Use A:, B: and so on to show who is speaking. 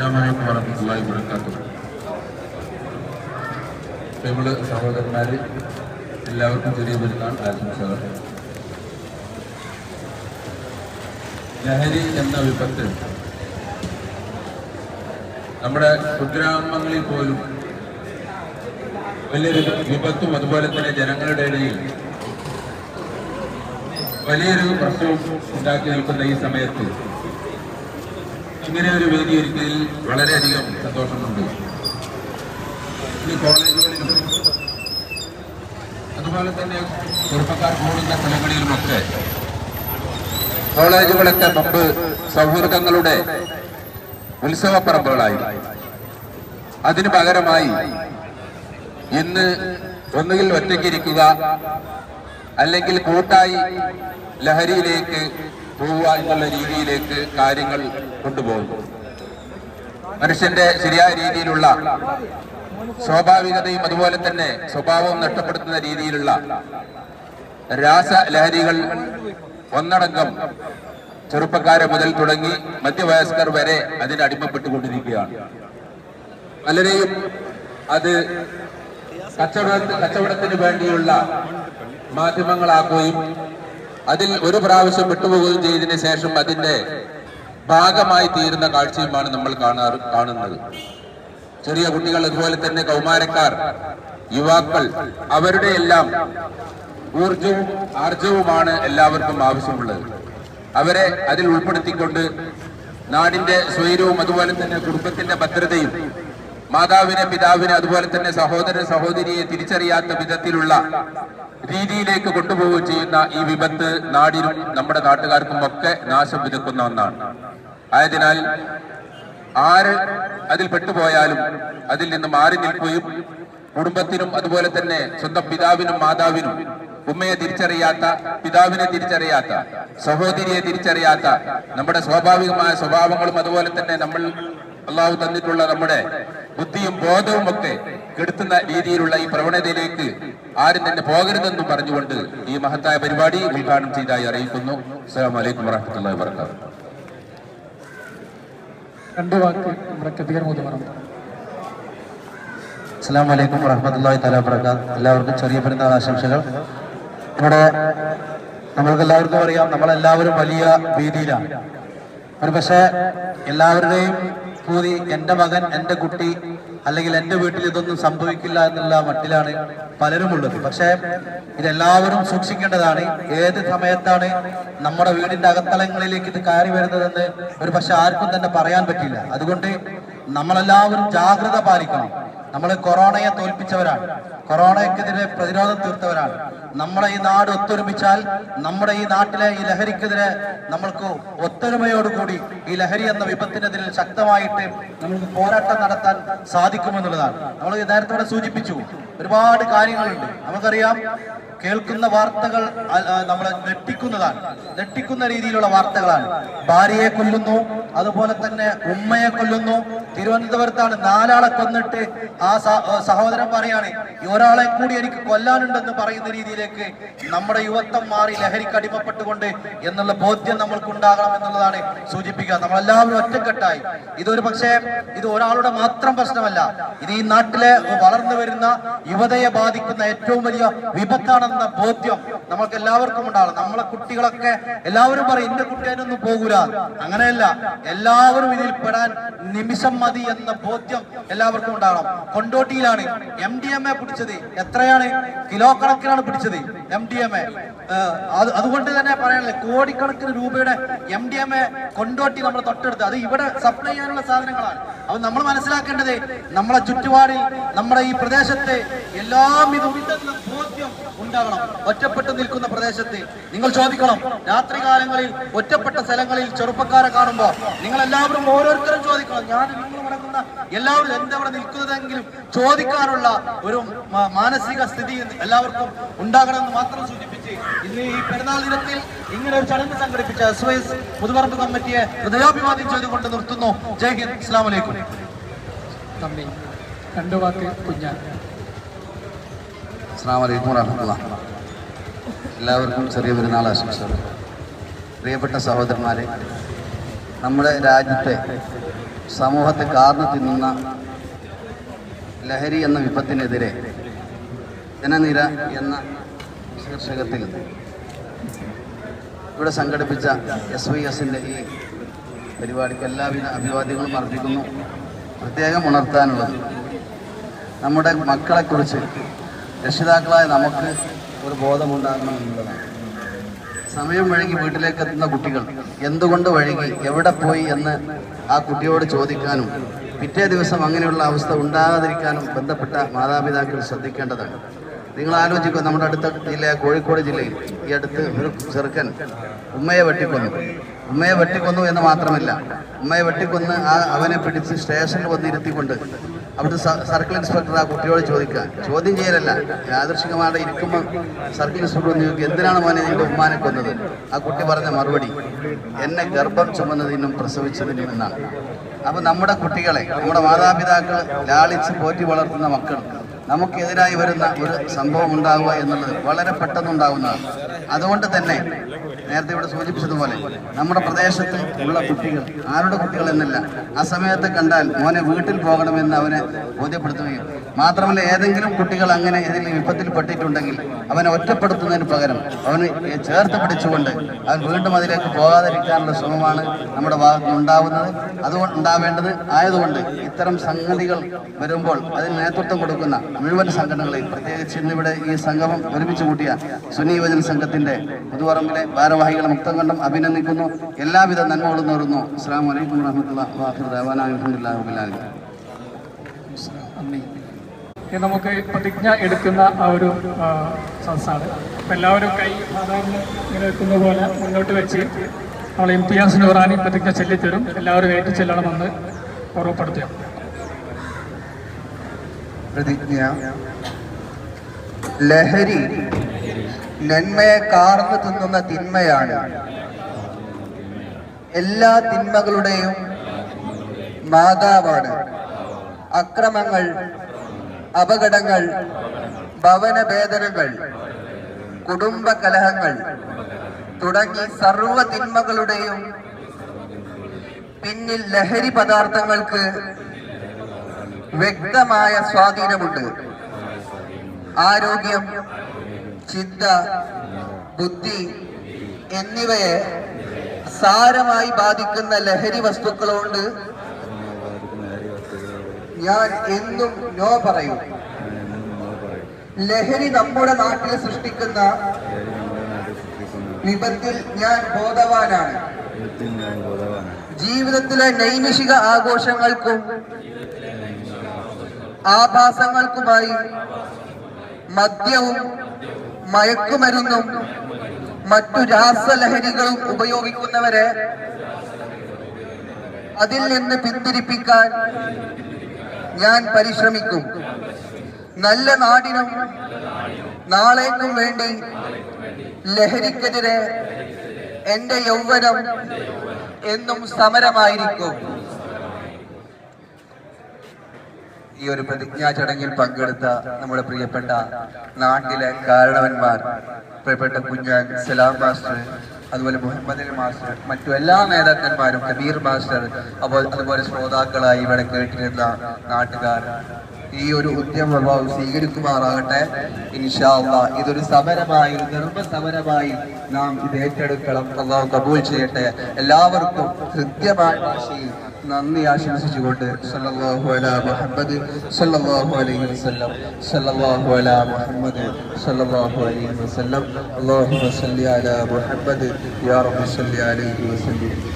A: അസ്സലാമലൈക്കും വറഹ്മത്തുള്ളാഹി വബറകാതുഹു. പ്രിയമുള്ള സഹോദരന്മാരെ എല്ലാവർക്കും ചെറിയ പെരുന്നാൾ ആശംസകൾ ലഹരി എന്ന വിപത്ത് നമ്മുടെ കുഗ്രാമങ്ങളിൽ പോലും വലിയൊരു വിപത്തും അതുപോലെ തന്നെ ജനങ്ങളുടെ ഇടയിൽ വലിയൊരു പ്രശ്നവും ഉണ്ടാക്കി നിൽക്കുന്ന ഈ സമയത്ത് ഇങ്ങനെ ഒരു വേദി ഒരുക്കലിൽ വളരെയധികം സന്തോഷമുണ്ട്. ഈ കോളേജുകളിലും അതുപോലെ തന്നെ ചെറുപ്പക്കാർ കൂടുന്ന സ്ഥലങ്ങളിലുമൊക്കെ കോളേജുകളൊക്കെ മുമ്പ് സൗഹൃദങ്ങളുടെ ഉത്സവപ്പറമ്പുകളായി. അതിനു പകരമായി ഇന്ന് ഒന്നുകിൽ ഒറ്റയ്ക്കിരിക്കുക അല്ലെങ്കിൽ കൂട്ടായി ലഹരിയിലേക്ക് പോവുക എന്നുള്ള രീതിയിലേക്ക് കാര്യങ്ങൾ കൊണ്ടുപോകുന്നു. മനുഷ്യന്റെ ശരിയായ രീതിയിലുള്ള സ്വാഭാവികതയും അതുപോലെ തന്നെ സ്വഭാവവും നഷ്ടപ്പെടുത്തുന്ന രീതിയിലുള്ള രാസലഹരികൾ ഒന്നടങ്കം ചെറുപ്പക്കാരെ മുതൽ തുടങ്ങി മധ്യവയസ്കർ വരെ അതിന് അടിമപ്പെട്ടുകൊണ്ടിരിക്കുകയാണ്. പലരെയും അത് കച്ചവട കച്ചവടത്തിന് വേണ്ടിയുള്ള മാധ്യമങ്ങളാക്കുകയും അതിൽ ഒരു പ്രാവശ്യം വിട്ടുപോകുകയും ചെയ്തതിനു ശേഷം അതിന്റെ ഭാഗമായി തീരുന്ന കാഴ്ചയുമാണ് നമ്മൾ കാണാറ് കാണുന്നത്. ചെറിയ കുട്ടികൾ അതുപോലെ തന്നെ കൗമാരക്കാർ യുവാക്കൾ അവരുടെ എല്ലാം ഊർജവും ആർജവുമാണ് എല്ലാവർക്കും ആവശ്യമുള്ളത്. അവരെ അതിൽ ഉൾപ്പെടുത്തിക്കൊണ്ട് നാടിന്റെ സ്വൈരവും അതുപോലെ തന്നെ കുടുംബത്തിന്റെ ഭദ്രതയും മാതാവിനെ പിതാവിനെ അതുപോലെ തന്നെ സഹോദര സഹോദരിയെ തിരിച്ചറിയാത്ത വിധത്തിലുള്ള രീതിയിലേക്ക് കൊണ്ടുപോവുകയും ചെയ്യുന്ന ഈ വിപത്ത് നാടിനും നമ്മുടെ നാട്ടുകാർക്കും ഒക്കെ നാശം വിതക്കുന്ന ഒന്നാണ്. ആയതിനാൽ ആര് അതിൽ പെട്ടുപോയാലും അതിൽ നിന്ന് മാറി നിൽക്കുകയും കുടുംബത്തിനും അതുപോലെ തന്നെ സ്വന്തം പിതാവിനും മാതാവിനും ഉമ്മയെ തിരിച്ചറിയാത്ത പിതാവിനെ തിരിച്ചറിയാത്ത സഹോദരിയെ തിരിച്ചറിയാത്ത നമ്മുടെ സ്വാഭാവികമായ സ്വഭാവങ്ങളും അതുപോലെ തന്നെ നമ്മൾ അള്ളാഹു തന്നിട്ടുള്ള നമ്മുടെ ബുദ്ധിയും ബോധവും ഒക്കെ കെടുത്തുന്ന രീതിയിലുള്ള ഈ പ്രവണതയിലേക്ക് ആരും തന്നെ പോകരുതെന്നും പറഞ്ഞുകൊണ്ട് ഈ മഹത്തായ പരിപാടി ഉദ്ഘാടനം ചെയ്തതായി അറിയിക്കുന്നു. അസ്സാം വലൈക്കും വാഹമത്തല്ലാ വാത്തു
B: രണ്ട് വാക്ക് നമ്മുടെ കബീർ മുതുമണം
C: അസ്സാം വലൈക്കും വറഹമത്തല്ലാഹി തല വർക്കാത്ത് എല്ലാവർക്കും ചെറിയ പെരുന്നാൾ ആശംസകൾ. ഇവിടെ നമ്മൾക്ക് എല്ലാവർക്കും അറിയാം നമ്മളെല്ലാവരും വലിയ ഭീതിയിലാണ്. ഒരു പക്ഷേ എല്ലാവരുടെയും പൂതി എന്റെ മകൻ എന്റെ കുട്ടി അല്ലെങ്കിൽ എന്റെ വീട്ടിൽ ഇതൊന്നും സംഭവിക്കില്ല എന്നുള്ള മട്ടിലാണ് പലരും ഉള്ളത് പക്ഷേ ഇതെല്ലാവരും സൂക്ഷിക്കേണ്ടതാണ് ഏത് സമയത്താണ് നമ്മുടെ വീടിന്റെ അകത്തളങ്ങളിലേക്ക് ഇത് കയറി വരുന്നതെന്ന് ഒരു പക്ഷെ ആർക്കും തന്നെ പറയാൻ പറ്റില്ല. അതുകൊണ്ട് നമ്മളെല്ലാവരും ജാഗ്രത പാലിക്കണം. നമ്മൾ കൊറോണയെ തോൽപ്പിച്ചവരാണ്. കൊറോണയ്ക്കെതിരെ പ്രതിരോധം തീർത്തവരാണ്. നമ്മളെ ഈ നാട് ഒത്തൊരുമിച്ചാൽ നമ്മുടെ ഈ നാട്ടിലെ ഈ ലഹരിക്കെതിരെ നമ്മൾക്ക് ഒത്തൊരുമയോടുകൂടി ഈ ലഹരി എന്ന വിപത്തിനെതിരെ ശക്തമായിട്ട് നമുക്ക് പോരാട്ടം നടത്താൻ സാധിക്കുമെന്നുള്ളതാണ്. നമ്മൾ നേരത്തെ സൂചിപ്പിച്ചു ഒരുപാട് കാര്യങ്ങളുണ്ട്. നമുക്കറിയാം കേൾക്കുന്ന വാർത്തകൾ നമ്മളെ ഞെട്ടിക്കുന്നതാണ്. ഞെട്ടിക്കുന്ന രീതിയിലുള്ള വാർത്തകളാണ്. ഭാര്യയെ കൊല്ലുന്നു അതുപോലെ തന്നെ ഉമ്മയെ കൊല്ലുന്നു. തിരുവനന്തപുരത്താണ് നാലാളെ കൊന്നിട്ട് ആ സഹോദരൻ പറയാണ് "ഈ ഒരാളെ കൂടി എനിക്ക് കൊല്ലാനുണ്ടെന്ന് പറയുന്ന രീതിയിലേക്ക് നമ്മുടെ യുവത്വം മാറി ലഹരിക്ക് അടിമപ്പെട്ടുകൊണ്ട് എന്നുള്ള ബോധ്യം നമ്മൾക്കുണ്ടാകണം എന്നുള്ളതാണ് സൂചിപ്പിക്കുക. നമ്മളെല്ലാവരും ഒറ്റക്കെട്ടായി. ഇതൊരു പക്ഷേ ഇത് ഒരാളുടെ മാത്രം പ്രശ്നമല്ല. ഇത് ഈ നാട്ടിലെ വളർന്നു വരുന്ന യുവതയെ ബാധിക്കുന്ന ഏറ്റവും വലിയ വിപത്താണെന്ന ബോധ്യം നമ്മൾക്ക് എല്ലാവർക്കും ഉണ്ടാകണം. നമ്മളെ കുട്ടികളൊക്കെ എല്ലാവരും പറയും എന്റെ കുട്ടി അതിനൊന്നും പോകൂല. അങ്ങനെയല്ല. എല്ലാവരും ഇതിൽ പെടാൻ നിമിഷം മതി എന്ന ബോധ്യം എല്ലാവർക്കും ഉണ്ടാകണം. കൊണ്ടോട്ടിയിലാണ് എം ഡി എം എ പിടിച്ചത്. എത്രയാണ്? കിലോ കണക്കിനാണ് പിടിച്ചത് എം ഡി എം എ അതുകൊണ്ട് തന്നെ പറയാനില്ല കോടിക്കണക്കിന് രൂപയുടെ M D M A Kondotty നമ്മൾ തൊട്ടെടുത്ത്. അത് ഇവിടെ സപ്ലൈ ചെയ്യാനുള്ള സാധനങ്ങളാണ്. അപ്പൊ നമ്മൾ മനസ്സിലാക്കേണ്ടത് നമ്മളെ ചുറ്റുപാടിൽ നമ്മുടെ ഈ പ്രദേശത്തെ എല്ലാം ഇത് ഉണ്ടെന്ന ബോധ്യം ഉണ്ടാകണം. ഒറ്റപ്പെട്ട് നിൽക്കുന്ന പ്രദേശത്ത് നിങ്ങൾ ചോദിക്കണം. രാത്രി കാലങ്ങളിൽ ഒറ്റപ്പെട്ട സ്ഥലങ്ങളിൽ ചെറുപ്പക്കാരെ കാണുമ്പോൾ നിങ്ങൾ എല്ലാവരും ഓരോരുത്തരും ചോദിക്കണം. ഞാൻ നിങ്ങൾ നടക്കുന്ന എല്ലാവരും എന്തവിടെ നിൽക്കുന്നതെങ്കിലും ചോദിക്കാനുള്ള ഒരു മാനസിക സ്ഥിതി എല്ലാവർക്കും ഉണ്ടാകണമെന്ന് മാത്രം സൂചിപ്പിച്ച് ഇന്ന് ഈ പെരുന്നാൾ ദിനത്തിൽ ഇങ്ങനെ ഒരു ചടങ്ങ് സംഘടിപ്പിച്ച എസ് വൈ എസ് മുതുപറമ്പ് കമ്മിറ്റിയെ ഹൃദയാഭിവാദ്യം ചെയ്തുകൊണ്ട് നിർത്തുന്നു. ജയ് ഹിന്ദ്. അസ്ലാം വലൈക്കും
B: രണ്ടു രണ്ട് വാക്ക് കുഞ്ഞാൻ.
C: അസ്സാം വലൈക്കും വറഹമത്തുള്ള. എല്ലാവർക്കും ചെറിയ പെരുന്നാൾ ആശംസകൾ. പ്രിയപ്പെട്ട സഹോദരന്മാരെ
D: നമ്മുടെ രാജ്യത്തെ സമൂഹത്തെ കാർന്നു തിന്നുന്ന ലഹരി എന്ന വിപത്തിനെതിരെ ജനനിര എന്ന ശീർഷകത്തിൽ ഇവിടെ സംഘടിപ്പിച്ച എസ് വൈ എസിന്റെ ഈ പരിപാടിക്ക് എല്ലാവിധ അഭിവാദ്യങ്ങളും അർപ്പിക്കുന്നു. പ്രത്യേകം ഉണർത്താനുള്ളത് നമ്മുടെ മക്കളെക്കുറിച്ച് രക്ഷിതാക്കളായ നമുക്ക് ഒരു ബോധമുണ്ടാകണം എന്നുള്ളതാണ്. സമയം വഴുകി വീട്ടിലേക്ക് എത്തുന്ന കുട്ടികൾ എന്തുകൊണ്ട് വഴുകി എവിടെ പോയി എന്ന് ആ കുട്ടിയോട് ചോദിക്കാനും പിറ്റേ ദിവസം അങ്ങനെയുള്ള അവസ്ഥ ഉണ്ടാകാതിരിക്കാനും ബന്ധപ്പെട്ട മാതാപിതാക്കൾ ശ്രദ്ധിക്കേണ്ടതാണ്. നിങ്ങൾ ആലോചിക്കുക നമ്മുടെ അടുത്ത ജില്ല കോഴിക്കോട് ജില്ലയിൽ ഈ അടുത്ത് ഒരു ചെറുക്കൻ ഉമ്മയെ വെട്ടിക്കൊന്നു. ഉമ്മയെ വെട്ടിക്കൊന്നു എന്ന് മാത്രമല്ല ഉമ്മയെ വെട്ടിക്കൊന്ന് ആ അവനെ പിടിച്ച് സ്റ്റേഷനിൽ വന്നിരുത്തിക്കൊണ്ട് അവിടുത്തെ സർക്കിൾ ഇൻസ്പെക്ടർ ആ കുട്ടിയോട് ചോദിക്കുക. ചോദ്യം ചെയ്യലല്ല യാദൃശികമായിട്ട് ഇരിക്കുമ്പോൾ സർക്കിൾ ഇൻസ്പെക്ടർ ചോദിക്കുക എന്തിനാണ് മോനെ നിന്റെ ഉമ്മാനെ കൊന്നത്? ആ കുട്ടി പറഞ്ഞ മറുപടി എന്നെ ഗർഭം ചുമന്നതിനും പ്രസവിച്ചതിനും എന്നാണ്. അപ്പം നമ്മുടെ കുട്ടികളെ നമ്മുടെ മാതാപിതാക്കൾ ലാളിച്ച് പോറ്റി വളർത്തുന്ന മക്കൾ നമുക്കെതിരായി വരുന്ന ഒരു സംഭവം ഉണ്ടാവുക എന്നുള്ളത് വളരെ പെട്ടെന്നുണ്ടാവുന്നതാണ് അതുകൊണ്ട് തന്നെ നേരത്തെ ഇവിടെ സൂചിപ്പിച്ചതുപോലെ നമ്മുടെ പ്രദേശത്ത് ഉള്ള കുട്ടികൾ ആരുടെ കുട്ടികൾ എന്നല്ല ആ സമയത്ത് കണ്ടാൽ മോനെ വീട്ടിൽ പോകണമെന്ന് അവനെ ബോധ്യപ്പെടുത്തുകയും മാത്രമല്ല ഏതെങ്കിലും കുട്ടികൾ അങ്ങനെ ഏതെങ്കിലും വിപത്തിൽ പെട്ടിട്ടുണ്ടെങ്കിൽ അവനെ ഒറ്റപ്പെടുത്തുന്നതിന് പകരം അവന് ചേർത്ത് പിടിച്ചുകൊണ്ട് അവൻ വീണ്ടും അതിലേക്ക് പോകാതിരിക്കാനുള്ള ശ്രമമാണ് നമ്മുടെ ഭാഗത്ത് ഉണ്ടാവുന്നത്. അതുകൊണ്ട് ഉണ്ടാവേണ്ടത് ആയതുകൊണ്ട് ഇത്തരം സംഗതികൾ വരുമ്പോൾ അതിന് നേതൃത്വം കൊടുക്കുന്ന മുഴുവൻ സംഘടനകളെയും പ്രത്യേകിച്ച് ഇന്നിവിടെ ഈ സംഗമം ഒരുമിച്ച് കൂട്ടിയ സുന്നി യുവജന സംഘത്തിന്റെ പുതുവറമ്പിലെ ഭാരവാഹികളെ മുക്തം കണ്ടും അഭിനന്ദിക്കുന്നു. എല്ലാവിധ നന്മകളും നേറുന്നു അസ്സാം വലൈക്കും വാഹമത്തുള്ള
B: നന്ദി ഇനി നമുക്ക് പ്രതിജ്ഞ എടുക്കുന്ന ആ ഒരു സദസ്സാണ് അപ്പം എല്ലാവരും കൈ സാധാരണ ഇങ്ങനെ വെക്കുന്ന പോലെ മുന്നോട്ട് വെച്ച് നമ്മൾ ഇംതിയാസ് നൂറാനി പ്രതിജ്ഞ ചൊല്ലിത്തരും. എല്ലാവരും ഏറ്റു ചെല്ലണമെന്ന് ഓർമ്മപ്പെടുത്തുക.
E: പ്രതിജ്ഞ. ലഹരി നന്മയെ കാർന്നു തിന്നുന്ന തിന്മയാണ്. എല്ലാ തിന്മകളുടെയും മാതാവാണ്. അക്രമങ്ങൾ അപകടങ്ങൾ ഭവനഭേദനങ്ങൾ കുടുംബ കലഹങ്ങൾ തുടങ്ങി സർവ തിന്മകളുടെയും പിന്നിൽ ലഹരി പദാർത്ഥങ്ങൾക്ക് വ്യക്തമായ സ്വാധീനമുണ്ട്. ആരോഗ്യം ചിന്ത ബുദ്ധി എന്നിവയെ സാരമായി ബാധിക്കുന്ന ലഹരി വസ്തുക്കളോട് ഞാൻ എന്നും നോ പറയും. ലഹരി നമ്മുടെ നാട്ടിൽ സൃഷ്ടിക്കുന്ന വിപത്തിൽ ഞാൻ ബോധവാനാണ്. ജീവിതത്തിലെ നൈമിഷിക ആഘോഷങ്ങൾക്കും ആഭാസങ്ങൾക്കുമായി മദ്യവും മയക്കുമരുന്നും മറ്റു രാസലഹരികളും ഉപയോഗിക്കുന്നവരെ അതിൽ നിന്ന് പിന്തിരിപ്പിക്കാൻ ഞാൻ പരിശ്രമിക്കും. നല്ല നാടിനും നാളേക്കും വേണ്ടി ലഹരിക്കെതിരെ എന്റെ യൗവനം എന്നും സമരമായിരിക്കും. ഈ ഒരു പ്രതിജ്ഞാ ചടങ്ങിൽ പങ്കെടുത്ത നമ്മുടെ പ്രിയപ്പെട്ട നാട്ടിലെ കാരണവന്മാർ പ്രിയപ്പെട്ട കുഞ്ഞാൻ സലാം മാസ്റ്റർ അതുപോലെ മുഹമ്മദ് മാസ്റ്റർ മറ്റു എല്ലാ നേതാക്കന്മാരും കബീർ മാസ്റ്റർ അപ്പോൾ അതുപോലെ ശ്രോതാക്കളായി ഇവിടെ കേട്ടിരുന്ന നാട്ടുകാർ. ഈ ഒരു ഉദ്യമഭാവം സ്വീകരിക്കുമാറാകട്ടെ. ഇൻഷാല്ല അള്ളാഹ് ഇതൊരു സമരമായി ഒരു ധർമ്മ സമരമായി നാം ഇത് ഏറ്റെടുക്കണം. അള്ളാഹു കബൂൽ ചെയ്യട്ടെ. എല്ലാവർക്കും ഹൃദ്യമായ ഭാഷയിൽ നന്ദി ആശംസിച്ചുകൊണ്ട് സല്ലല്ലാഹു അലാ മുഹമ്മദ് സല്ലല്ലാഹു അലൈഹി വസല്ലം. സല്ലല്ലാഹു അലാ മുഹമ്മദ് സല്ലല്ലാഹു അലൈഹി വസല്ലം. അല്ലാഹുമ്മ സല്ലി അലാ മുഹമ്മദ്. യാ റബ്ബി സല്ലി അലൈഹി വസല്ലം.